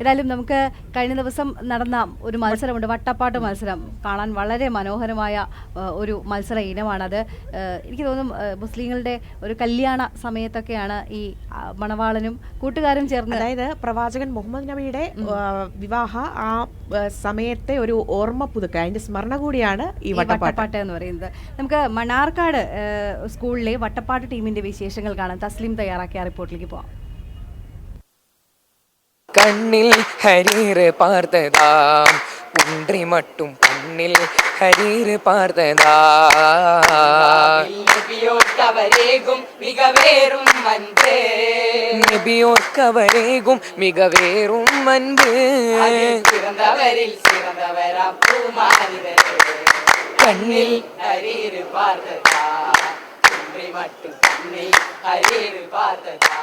ഏതായാലും നമുക്ക് കഴിഞ്ഞ ദിവസം നടന്ന ഒരു മത്സരമുണ്ട് വട്ടപ്പാട്ട് മത്സരം. കാണാൻ വളരെ മനോഹരമായ ഒരു മത്സര ഇനമാണത്. എനിക്ക് തോന്നും മുസ്ലിങ്ങളുടെ ഒരു കല്യാണ സമയത്തൊക്കെയാണ് ഈ മണവാളനും കൂട്ടുകാരും ചേർന്ന് അതായത് പ്രവാചകൻ മുഹമ്മദ് നബിയുടെ വിവാഹ ആ സമയത്തെ ഒരു ഓർമ്മ പുതുക്കുക. അതിന്റെ സ്മരണ കൂടിയാണ് ഈ വട്ടപ്പാട്ട്. എന്ന് പറയുന്നത്. നമുക്ക് മണ്ണാർക്കാട് സ്കൂളിലെ വട്ടപ്പാട്ട് ടീമിന്റെ വിശേഷങ്ങൾ കാണാൻ തസ്ലിം തയ്യാറാക്കിയ റിപ്പോർട്ടിലേക്ക് പോവാം. கண்ணில் ஹரீர் பார்த்ததாம். ஒன்றை மட்டும் கண்ணில் ஹரீர் பார்த்ததா கவரேகும் மிக வேறும் அன்பு. நபியோர் கவரேகும் கண்ணில் ஹரீர் பார்த்ததா ஒன்றை மட்டும் கண்ணில் ஹரீர் பார்த்ததா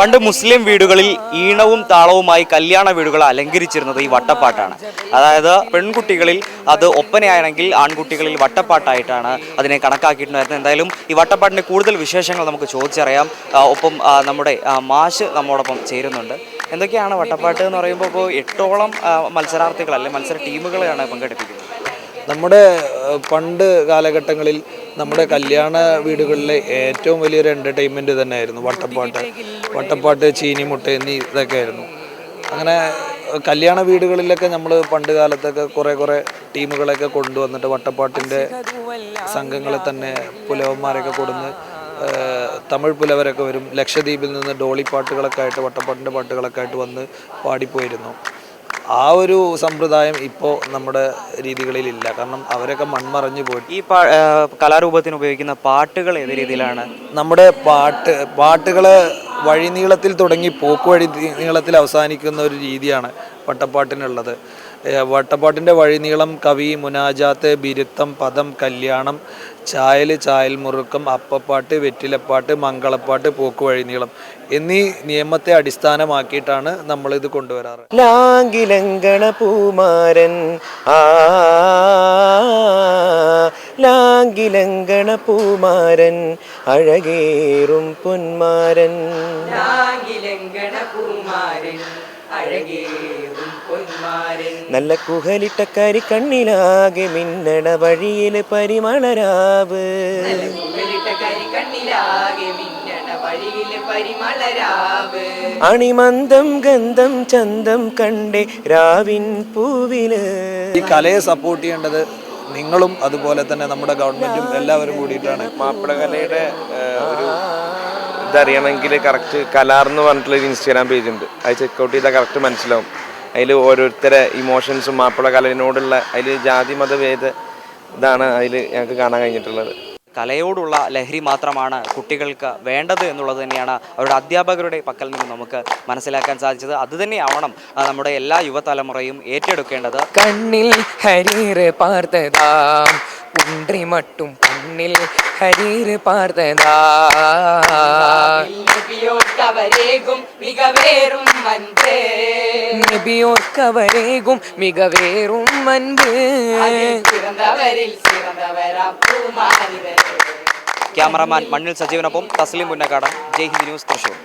പണ്ട് മുസ്ലിം വീടുകളിൽ ഈണവും താളവുമായി കല്യാണ വീടുകൾ അലങ്കരിച്ചിരുന്നത് ഈ വട്ടപ്പാട്ടാണ്. അതായത് പെൺകുട്ടികളിൽ അത് ഒപ്പനയാണെങ്കിൽ ആൺകുട്ടികളിൽ വട്ടപ്പാട്ടായിട്ടാണ് അതിനെ കണക്കാക്കിയിട്ടുണ്ടായിരുന്നത്. എന്തായാലും ഈ വട്ടപ്പാട്ടിന്റെ കൂടുതൽ വിശേഷങ്ങൾ നമുക്ക് ചോദിച്ചറിയാം. ഒപ്പം നമ്മുടെ മാഷ് നമ്മോടൊപ്പം ചേരുന്നുണ്ട്. എന്തൊക്കെയാണ് വട്ടപ്പാട്ട് എന്ന് പറയുമ്പോൾ ഇപ്പോൾ എട്ടോളം മത്സരാർത്ഥികൾ അല്ലെങ്കിൽ മത്സര ടീമുകളെയാണ് പങ്കെടുപ്പിക്കുന്നത്? നമ്മുടെ പണ്ട് കാലഘട്ടങ്ങളിൽ നമ്മുടെ കല്യാണ വീടുകളിലെ ഏറ്റവും വലിയൊരു എന്റർടൈൻമെന്റ് തന്നെയായിരുന്നു വട്ടപ്പാട്ട്. വട്ടപ്പാട്ട് ചീനിമുട്ട എന്നീ ഇതൊക്കെ ആയിരുന്നു. അങ്ങനെ കല്യാണ വീടുകളിലൊക്കെ നമ്മൾ പണ്ട് കാലത്തൊക്കെ കുറേ കുറേ ടീമുകളൊക്കെ കൊണ്ടുവന്നിട്ട് വട്ടപ്പാട്ടിന്റെ സംഘങ്ങളെ തന്നെ പുലവന്മാരൊക്കെ കൊടുന്ന് തമിഴ് പുലവരൊക്കെ വരും. ലക്ഷദ്വീപിൽ നിന്ന് ഡോളി പാട്ടുകളൊക്കെ ആയിട്ട് വട്ടപ്പാട്ടിന്റെ പാട്ടുകളൊക്കെ ആയിട്ട് വന്ന് പാടിപ്പോയിരുന്നു. ആ ഒരു സമ്പ്രദായം ഇപ്പോൾ നമ്മുടെ രീതികളിലില്ല. കാരണം അവരൊക്കെ മൺമറഞ്ഞു പോയിട്ട് ഈ കലാരൂപത്തിന് ഉപയോഗിക്കുന്ന പാട്ടുകൾ ഏത് രീതിയിലാണ്? നമ്മുടെ പാട്ട് പാട്ടുകൾ വഴിനീളത്തിൽ തുടങ്ങി പോക്ക് വഴി നീളത്തിൽ അവസാനിക്കുന്ന ഒരു രീതിയാണ് വട്ടപ്പാട്ടിനുള്ളത് ഏഹ് വട്ടപ്പാട്ടിന്റെ വഴിനീളം കവി മുനാജാത്ത് ബിരുത്തം പദം കല്യാണം ചായൽ ചായൽ മുറുക്കം അപ്പപ്പാട്ട് വെറ്റിലപ്പാട്ട് മംഗളപ്പാട്ട് പോക്ക് വഴിനീളം എന്നീ നിയമത്തെ അടിസ്ഥാനമാക്കിയിട്ടാണ് ഇത് കൊണ്ടുവരാറ്. ലാംഗിലങ്കണ പൂമാരൻ ആ ലാംഗിലങ്കണ പൂമാരൻ അഴകേറും പൊന്മാരൻ. ആകിലങ്കണ പൂമാരൻ അഴകേറും പൊന്മാരൻ നല്ല കുഹലിട്ട കരി കണ്ണിലാകെ മിന്നണ വഴിയിൽ പരിമളരാവ്. അണിമന്ദം ഗന്ധം ചന്തം കണ്ടേ രാവിൻ പൂവിൽ. ഈ കലയെ സപ്പോർട്ട് ചെയ്യേണ്ടത് നിങ്ങളും അതുപോലെ തന്നെ നമ്മുടെ ഗവൺമെന്റും എല്ലാവരും കൂടിയിട്ടാണ്. മാപ്പിളകലയുടെ കലയുടെ ഒരു ഇതറിയണമെങ്കിൽ കറക്റ്റ് കലാർ എന്ന് പറഞ്ഞിട്ടുള്ള ഒരു ഇൻസ്റ്റാഗ്രാം പേജ് ഉണ്ട്. അത് ചെക്കൗട്ട് ചെയ്താൽ കറക്റ്റ് മനസ്സിലാവും. അതിൽ ഓരോരുത്തരെ ഇമോഷൻസും മാപ്പിള കലയിനോടുള്ള അതിൽ ജാതി മതഭേദ ഇതാണ് അതിൽ ഞങ്ങൾക്ക് കാണാൻ കഴിഞ്ഞിട്ടുള്ളത്. കലയോടുള്ള ലഹരി മാത്രമാണ് കുട്ടികൾക്ക് വേണ്ടത് എന്നുള്ളത് തന്നെയാണ് അവരുടെ അധ്യാപകരുടെ പക്കൽ നിന്ന് നമുക്ക് മനസ്സിലാക്കാൻ സാധിച്ചത്. അത് തന്നെയാവണം നമ്മുടെ എല്ലാ യുവതലമുറയും ഏറ്റെടുക്കേണ്ടത്. കണ്ണിൽ ഹരീർ പാർത്തതാം. ஒன்றி மட்டும் கண்ணில் ஹரீர் பார்த்ததா நபியோர்க்கவரேகும் மிக வேறும் அன்பே நபியோர்க்கவரேகும் மிக வேறும் அன்பு அதில் சிறந்தவரில் சிறந்தவராம் பூமானிதரே ക്യാമറമാൻ മണ്ണിൽ സജീവനൊപ്പം തസ്ലിം പുന്നക്കാടൻ ജയ് ഹിന്ദ് ന്യൂസ് തൃശൂർ